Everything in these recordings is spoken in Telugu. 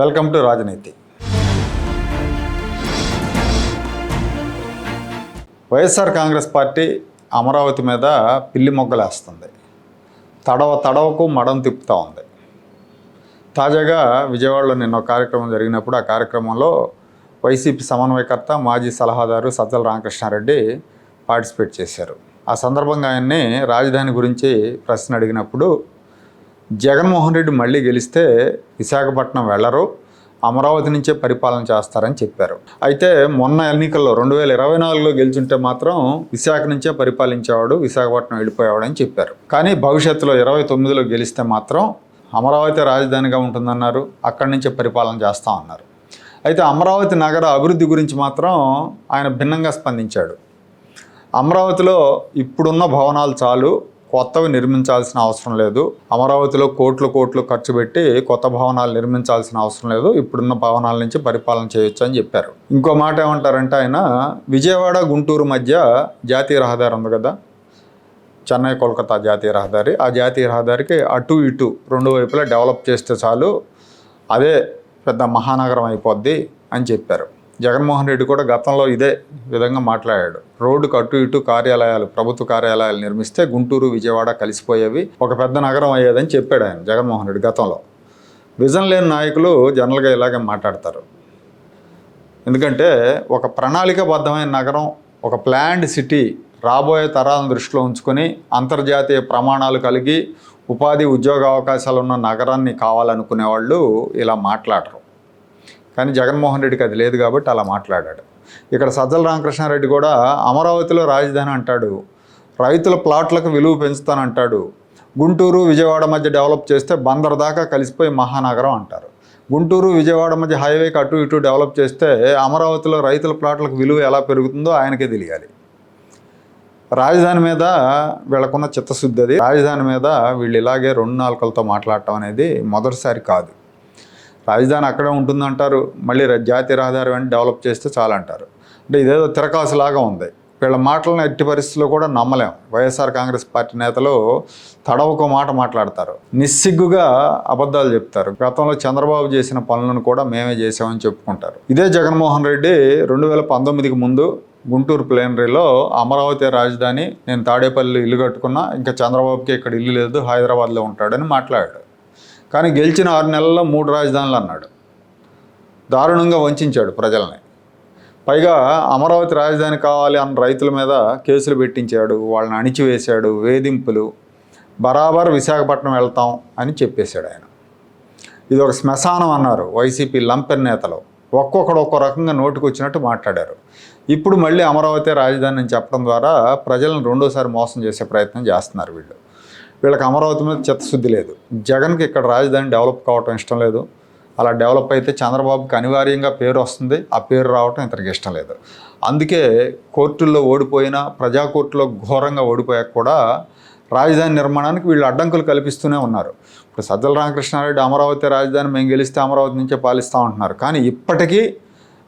వెల్కమ్ టు రాజనీతి. వైఎస్ఆర్ కాంగ్రెస్ పార్టీ అమరావతి మీద పిల్లి మొగ్గలేస్తుంది. తడవ తడవకు మడం తిప్పుతూ ఉంది. తాజాగా విజయవాడలో నిన్న కార్యక్రమం జరిగినప్పుడు ఆ కార్యక్రమంలో వైసీపీ సమన్వయకర్త మాజీ సలహాదారు సజ్జల రామకృష్ణారెడ్డి పార్టిసిపేట్ చేశారు. ఆ సందర్భంగా ఆయన్ని రాజధాని గురించి ప్రశ్న అడిగినప్పుడు జగన్మోహన్ రెడ్డి మళ్ళీ గెలిస్తే విశాఖపట్నం వెళ్ళరు అమరావతి నుంచే పరిపాలన చేస్తారని చెప్పారు. అయితే మొన్న ఎన్నికల్లో రెండు వేల ఇరవై నాలుగులో గెలిచుంటే మాత్రం విశాఖ నుంచే పరిపాలించేవాడు విశాఖపట్నం వెళ్ళిపోయేవాడని చెప్పారు. కానీ భవిష్యత్తులో ఇరవై తొమ్మిదిలో గెలిస్తే మాత్రం అమరావతి రాజధానిగా ఉంటుందన్నారు అక్కడి నుంచే పరిపాలన చేస్తా ఉన్నారు అయితే అమరావతి నగర అభివృద్ధి గురించి మాత్రం ఆయన భిన్నంగా స్పందించాడు. అమరావతిలో ఇప్పుడున్న భవనాలు చాలు కొత్తవి నిర్మించాల్సిన అవసరం లేదు. అమరావతిలో కోట్లు కోట్లు ఖర్చు పెట్టి కొత్త భవనాలు నిర్మించాల్సిన అవసరం లేదు. ఇప్పుడున్న భవనాల నుంచి పరిపాలన చేయొచ్చు అని చెప్పారు. ఇంకో మాట ఏమంటారంటే ఆయన విజయవాడ గుంటూరు మధ్య జాతీయ రహదారి ఉంది కదా? చెన్నై కోల్కతా జాతీయ రహదారి. ఆ జాతీయ రహదారికి అటు ఇటు రెండు వైపులా డెవలప్ చేస్తే చాలు అదే పెద్ద మహానగరం అయిపోద్ది అని చెప్పారు. జగన్మోహన్ రెడ్డి కూడా గతంలో ఇదే విధంగా మాట్లాడాడు. రోడ్డుకు అటు ఇటు కార్యాలయాలు ప్రభుత్వ కార్యాలయాలు నిర్మిస్తే గుంటూరు విజయవాడ కలిసిపోయేవి ఒక పెద్ద నగరం అయ్యేదని చెప్పాడు ఆయన జగన్మోహన్ రెడ్డి గతంలో. విజన్ లేని నాయకులు జనరల్గా ఇలాగే మాట్లాడతారు. ఎందుకంటే ఒక ప్రణాళికాబద్ధమైన నగరం ఒక ప్లాన్డ్ సిటీ రాబోయే తరాలను దృష్టిలో ఉంచుకొని అంతర్జాతీయ ప్రమాణాలు కలిగి ఉపాధి ఉద్యోగ అవకాశాలు ఉన్న నగరాన్ని కావాలనుకునే వాళ్ళు ఇలా మాట్లాడరు. కానీ జగన్మోహన్ రెడ్డికి అది లేదు కాబట్టి అలా మాట్లాడాడు. ఇక్కడ సజ్జల రామకృష్ణారెడ్డి కూడా అమరావతిలో రాజధాని అంటాడు. రైతుల ప్లాట్లకు విలువ పెంచుతానంటాడు. గుంటూరు విజయవాడ మధ్య డెవలప్ చేస్తే బందర్ దాకా కలిసిపోయి మహానగరం అంటారు. గుంటూరు విజయవాడ మధ్య హైవేకి అటు ఇటు డెవలప్ చేస్తే అమరావతిలో రైతుల ప్లాట్లకు విలువ ఎలా పెరుగుతుందో ఆయనకే తెలియాలి. రాజధాని మీద వీళ్ళకున్న చిత్తశుద్ధి అది. రాజధాని మీద వీళ్ళు ఇలాగే రెండు నాలుకలతో మాట్లాడటం అనేది మొదటిసారి కాదు. రాజధాని అక్కడే ఉంటుందంటారు మళ్ళీ జాతీయ రహదారి వెంట డెవలప్ చేస్తే చాలంటారు. అంటే ఇదేదో తిరకాసులాగా ఉంది. వీళ్ళ మాటలను ఎట్టి పరిస్థితుల్లో కూడా నమ్మలేం. వైఎస్ఆర్ కాంగ్రెస్ పార్టీ నేతలు తడవక మాట మాట్లాడతారు. నిస్సిగ్గుగా అబద్ధాలు చెప్తారు. గతంలో చంద్రబాబు చేసిన పనులను కూడా మేమే చేసామని చెప్పుకుంటారు. ఇదే జగన్మోహన్ రెడ్డి రెండు వేల పంతొమ్మిదికి ముందు గుంటూరు ప్లేనరీలో అమరావతి రాజధాని నేను తాడేపల్లి ఇల్లు కట్టుకున్నా ఇంకా చంద్రబాబుకి ఇక్కడ ఇల్లు లేదు హైదరాబాద్లో ఉంటాడని మాట్లాడాడు. కానీ గెలిచిన ఆరు నెలల్లో మూడు రాజధానులు అన్నాడు. దారుణంగా వంచాడు ప్రజల్ని. పైగా అమరావతి రాజధాని కావాలి అన్న రైతుల మీద కేసులు పెట్టించాడు వాళ్ళని అణిచివేశాడు వేధింపులు బరాబర్ విశాఖపట్నం వెళ్తాం అని చెప్పేశాడు ఆయన. ఇది ఒక శ్మశానం అన్నారు వైసీపీ లంపెన్ నేతలు. ఒక్కొక్కడు ఒక్కో రకంగా నోటుకొచ్చినట్టు మాట్లాడారు. ఇప్పుడు మళ్ళీ అమరావతి రాజధాని అని చెప్పడం ద్వారా ప్రజలను రెండోసారి మోసం చేసే ప్రయత్నం చేస్తున్నారు వీళ్ళు. వీళ్ళకి అమరావతి మీద చిత్తశుద్ధి లేదు. జగన్కి ఇక్కడ రాజధాని డెవలప్ కావటం ఇష్టం లేదు. అలా డెవలప్ అయితే చంద్రబాబుకి అనివార్యంగా పేరు వస్తుంది. ఆ పేరు రావటం ఇతనికి ఇష్టం లేదు. అందుకే కోర్టుల్లో ఓడిపోయినా ప్రజా కోర్టులో ఘోరంగా ఓడిపోయాక కూడా రాజధాని నిర్మాణానికి వీళ్ళు అడ్డంకులు కల్పిస్తూనే ఉన్నారు. ఇప్పుడు సజ్జల రామకృష్ణారెడ్డి అమరావతి రాజధాని మేము గెలిస్తే అమరావతి నుంచే పాలిస్తూ ఉంటున్నారు కానీ ఇప్పటికీ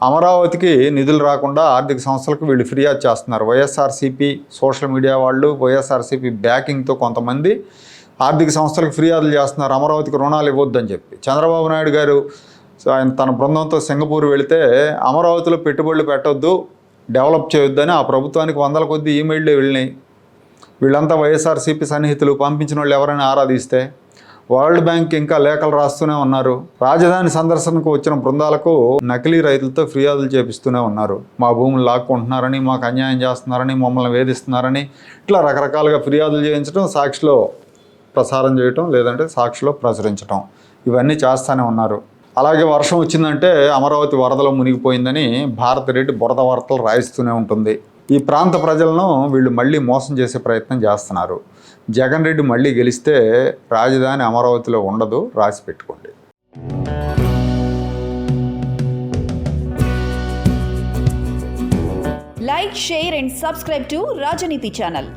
అమరావతికి నిధులు రాకుండా ఆర్థిక సంస్థలకు వీళ్ళు ఫిర్యాదు చేస్తున్నారు. వైఎస్ఆర్సీపీ సోషల్ మీడియా వాళ్ళు వైఎస్ఆర్సీపీ బ్యాకింగ్తో కొంతమంది ఆర్థిక సంస్థలకు ఫిర్యాదులు చేస్తున్నారు. అమరావతికి రుణాలు ఇవ్వద్దని చెప్పి. చంద్రబాబు నాయుడు గారు ఆయన తన బృందంతో సింగపూర్ వెళితే అమరావతిలో పెట్టుబడులు పెట్టొద్దు డెవలప్ చేయొద్దని ఆ ప్రభుత్వానికి వందల కొద్ది ఈమెయిల్లు వెళ్ళినాయి. వీళ్ళంతా వైఎస్ఆర్సీపీ సన్నిహితులు పంపించిన వాళ్ళు ఎవరైనా ఆరాధిస్తే వరల్డ్ బ్యాంక్ ఇంకా లేఖలు రాస్తూనే ఉన్నారు. రాజధాని సందర్శనకు వచ్చిన బృందాలకు నకిలీ రైతులతో ఫిర్యాదులు చేపిస్తూనే ఉన్నారు. మా భూములు లాక్కుంటున్నారని మాకు అన్యాయం చేస్తున్నారని మమ్మల్ని వేధిస్తున్నారని ఇట్లా రకరకాలుగా ఫిర్యాదులు చేయించడం సాక్షిలో ప్రసారం చేయటం లేదంటే సాక్షిలో ప్రచురించటం. ఇవన్నీ చేస్తూనే ఉన్నారు. అలాగే వర్షం వచ్చిందంటే అమరావతి వరదలో మునిగిపోయిందని భారతిరెడ్డి బురద వార్తలు రాయిస్తూనే ఉంటుంది. ఈ ప్రాంత ప్రజలను వీళ్ళు మళ్ళీ మోసం చేసే ప్రయత్నం చేస్తున్నారు. జగన్ రెడ్డి మళ్ళీ గెలిస్తే రాజధాని అమరావతిలో ఉండదు రాసి పెట్టుకోండి. Like share and subscribe to Rajneeti channel